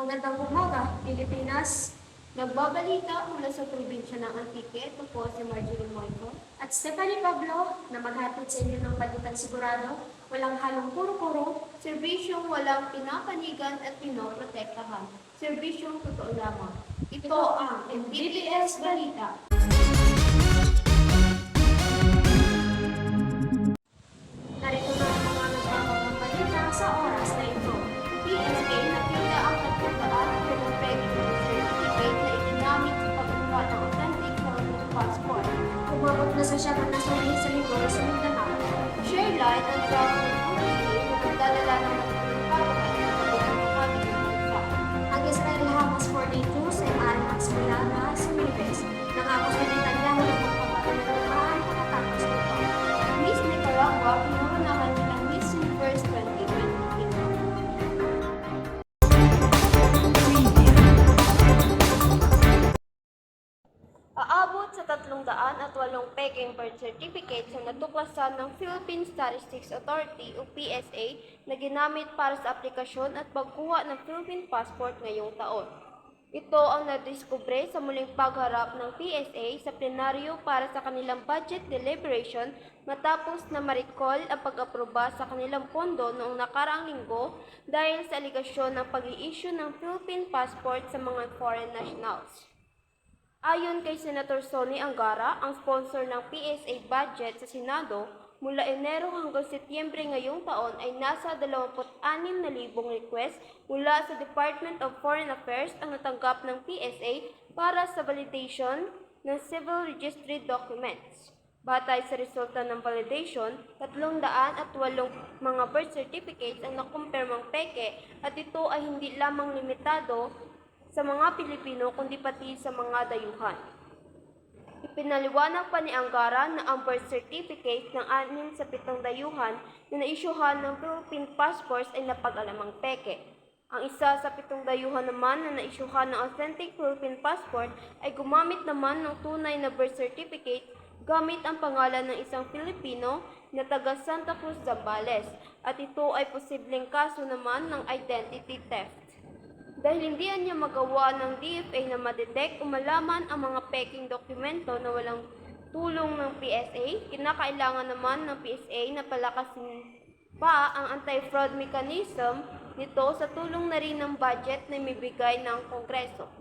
Magandang umaga, Pilipinas. Nagbabalita mula sa probinsya ng Antique, ito po si Marjorie Moito at Stephanie Pablo na maghatid sa inyo ng balitang sigurado, walang halong kuro-kuro, serbisyong walang pinapanigan at pinoprotektahan. Serbisyong totoo lamang. Ito ang MBBS Balita. Umabot na sa siyang na suli sa Ligor sa Mindanao. Share light ang travel ng PSA na nagdadala ng peking birth certificate sa natuklasan ng Philippine Statistics Authority o PSA na ginamit para sa aplikasyon at pagkuha ng Philippine passport ngayong taon. Ito ang nadiskubre sa muling pagharap ng PSA sa plenaryo para sa kanilang budget deliberation matapos na ma-recall ang pag-aproba sa kanilang pondo noong nakaraang linggo dahil sa aligasyon ng pag-i-issue ng Philippine passport sa mga foreign nationals. Ayon kay Senator Sonny Angara, ang sponsor ng PSA budget sa Senado, mula Enero hanggang Setyembre ngayong taon ay nasa 26,000 request mula sa Department of Foreign Affairs ang natanggap ng PSA para sa validation ng civil registry documents. Batay sa resulta ng validation, 308 mga birth certificates ang nakumpirmang peke at ito ay hindi lamang limitado sa mga Pilipino kundi pati sa mga dayuhan. Ipinaliwanag pa ni Angara na ang birth certificate ng anim sa pitong dayuhan na naisyuhan ng Philippine passports ay napag-alamang peke. Ang isa sa pitong dayuhan naman na naisyuhan ng authentic Philippine passport ay gumamit naman ng tunay na birth certificate gamit ang pangalan ng isang Pilipino na taga Santa Cruz, Zambales at ito ay posibleng kaso naman ng identity theft. Dahil hindi niya magawa ng DFA na madetect o malaman ang mga peking dokumento na walang tulong ng PSA, kinakailangan naman ng PSA na palakasin pa ang anti-fraud mechanism nito sa tulong na rin ng budget na mibigay ng Kongreso.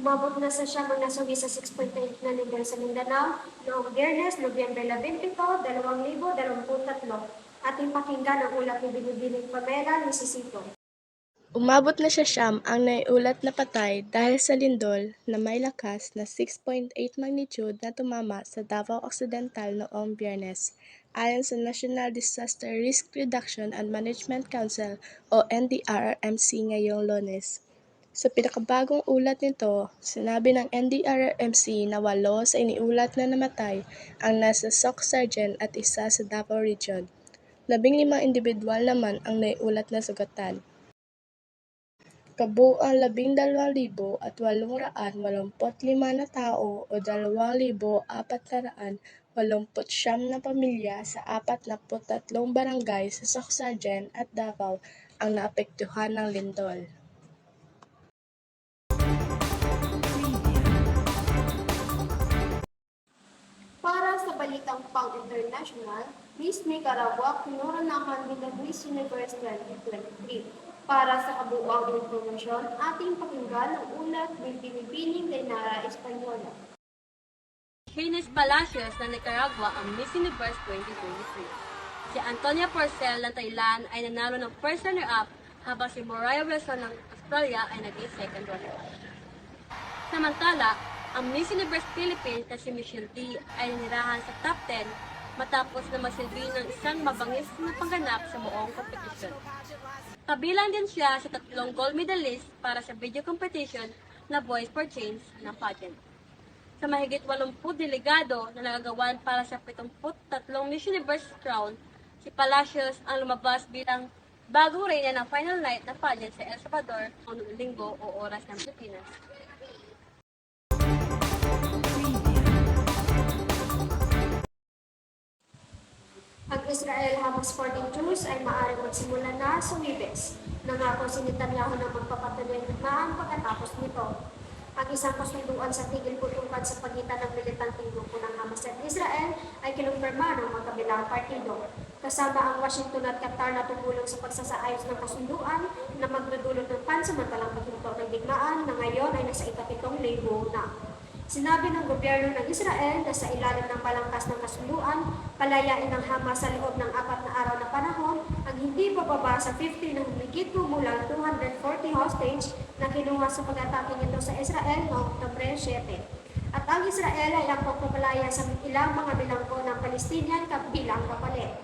Umabot na sa siyang mga nasawi sa 6.8 na nivel sa Mindanao noong Biyernes, Nobyembre 22, 2023. Ating pakinggan ang ulat ni Binibining Pamela ni. Umabot na siya siyam ang naiulat na patay dahil sa lindol na may lakas na 6.8 magnitude na tumama sa Davao Occidental noong biyernes, ayon sa National Disaster Risk Reduction and Management Council o NDRRMC ngayong lunes. Sa pinakabagong ulat nito, sinabi ng NDRRMC na walo sa iniulat na namatay ang nasa SOC Sergeant at isa sa Davao Region. Labing limang individual naman ang naiulat na sugatan kabuuan labing dalawang libo at walong raan walumput lima na tao o dalawang libo apat na raan walumput siyam na pamilya sa apat na tatlong barangay sa Soksagen at Davao ang naapektuhan ng lindol. Balitang pang-international, Miss Nicaragua kinuranahan bilang Miss Universe 2023. Para sa kabuuang informasyon, ating pakinggan ang ulat ni Binibining Lenara Espanyola. Hines Palacios ng Nicaragua ang Miss Universe 2023. Si Antonia Porcel ng Thailand ay nanalo ng first runner-up habang si Mariah Wilson ng Australia ay naging second runner-up. Samantala, ang Miss Universe Philippines na si Michelle D ay nanirahan sa top 10 matapos na masilbi ng isang mabangis na pangganap sa buong kompetisyon. Kabilang din siya sa tatlong gold medalist para sa video competition na Voice for Change ng pageant. Sa mahigit 80 delegado na nagagawan para sa 73 Miss Universe crown, si Palacios ang lumabas bilang bagong reyna ng final night ng pageant sa El Salvador noong linggo o oras ng Pilipinas. Ang Israel-Hamas sporting truce ay maaaring magsimula na sa Wibes. Nangako si Netanyahu na magpapatuloy ng maan pagkatapos nito. Ang isang kasunduan sa tigil putukan sa pagitan ng militanteng grupo ng Hamas at Israel ay kinumpirma ng magkabilang partido. Kasama ang Washington at Qatar na tumulong sa pagsasaayos ng kasunduan na magdudulot ng pansamantalang paghinto ng digmaan na ngayon ay nasa ikapitong linggo na. Sinabi ng gobyerno ng Israel na sa ilalim ng balangkas ng kasunduan, palayain ng Hamas sa loob ng apat na araw na panahon ang hindi bababa sa 50 na humigit kumulang 240 hostage na kinuha sa pag-atake nito sa Israel noong Oktubre 7. At ang Israel ay ang pagpapalaya sa ilang mga bilanggo ng Palestinian kabilang kapalit.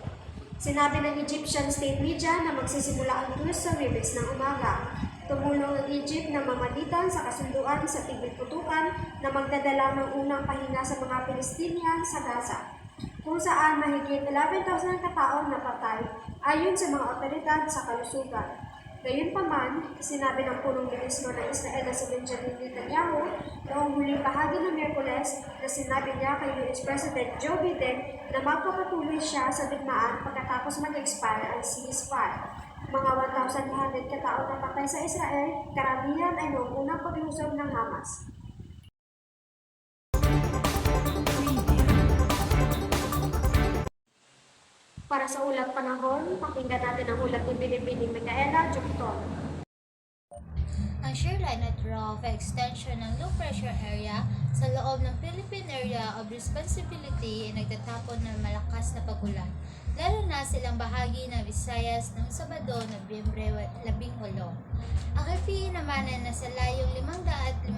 Sinabi ng Egyptian state media na magsisimula ang truce sa Wibes ng umaga. Tumulong ang Egypt na mamalitan sa kasunduan sa tigil putukan na magdadala ng unang pahinga sa mga Palestinian sa Gaza, kung saan mahigit 11,000 katao na patay ayon sa mga otoridad sa kalusugan. Gayunpaman, sinabi ng punong ministro ng Israel na si Benjamin Netanyahu noong huling bahagi ng Miyerkules na sinabi niya kay US President Joe Biden na magpapatuloy siya sa digmaan pagkatapos mag-expire ang ceasefire. Mga 1,200 katao na patay sa Israel, karamihan ay noong unang paglusob ng Hamas. Para sa ulat panahon, pakinggan natin ang ulat ni Binibining Micaela Jukton. Ang shoreline at rough extension ng low pressure area sa loob ng Philippine Area of Responsibility ay nagtatapon ng malakas na pagulan, lalo na silang bahagi ng Visayas noong Sabado, Nobyembre 18. Ang FPE naman ay nasa layong 550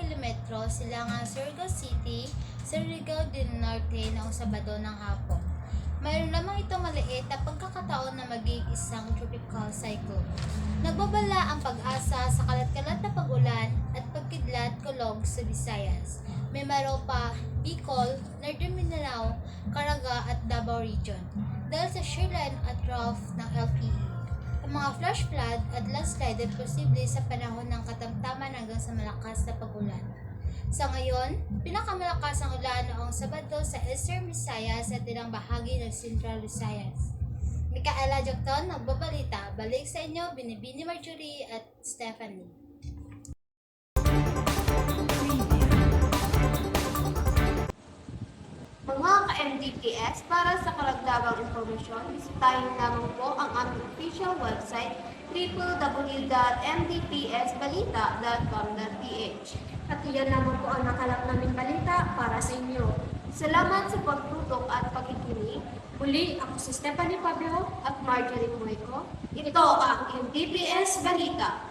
kilometro silangang Surigao City, Surigao del Norte noong Sabado ng hapon. Mayroon maliit na pagkakataon na maging isang tropical cyclone. Nagbabala ang pag-asa sa kalat-kalat na pag-ulan at pagkidlat kulog sa Visayas. May Maropa, Bicol, Northern Mindanao, Caraga at Davao Region dahil sa shoreline at rough ng LPE. Ang mga flash flood at landslide ay posible sa panahon ng katamtaman hanggang sa malakas na pag-ulan. Sa ngayon, pinakamalakas ang ulan noong Sabado sa Eastern Visayas at ilang bahagi ng Central Visayas. Mikaela Jokton, nagbabalita. Balik sa inyo, Binibini Marjorie at Stephanie. Mga ka-MDPS, para sa karagdagang impormasyon, bisitahin lamang po ang aming official website www.mdpsbalita.com.ph At iyan lamang po ang nakalap namin balita para sa inyo. Salamat sa pagtutok at pakikinig Muli, ako si Stephanie Pablo at Marjorie Mueco. Ito ang MDPS Balita.